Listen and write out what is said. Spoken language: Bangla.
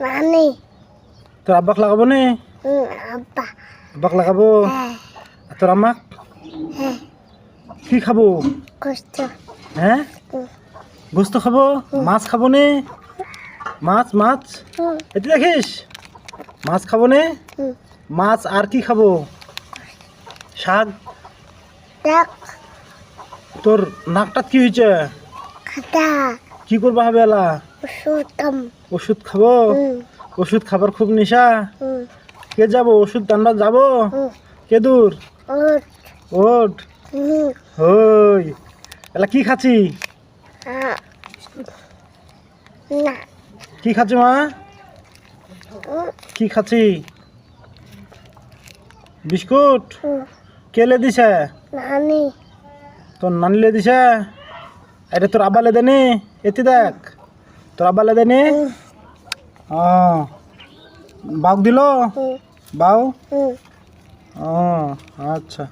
নানি তোর আব্বাক লাগাবো নে? আব্বা। আব্বাক লাগাবো? হ্যাঁ। তোর আম্মাক? হ্যাঁ। কি খাব? হ্যাঁ? গোস্ত খাব? মাছ খাব নে? মাছ মাছ? এতে দেখিস? মাছ খাব নে? মাছ আর কি খাব? শাক? তোর নাকটাত কি হয়েছে খাতা। কি করবা হবে এলা? ওষুধ খাব? ওষুধ খাবার খুব নেশা? কে যাব? ওষুধ টান্ডা যাব? কে দূর? ওট। হই এলা কি খাচ্ছি? কি খাচ্ছি মা? কি খাচ্ছি? বিস্কুট? কেলে দিছে? নানি। তোর নানিলে দিছে? এটা তোর আবার লেদে নে, এতে দেখ। তোর আবার লেদে নে। ও বাউক দিল? বাউ? আচ্ছা।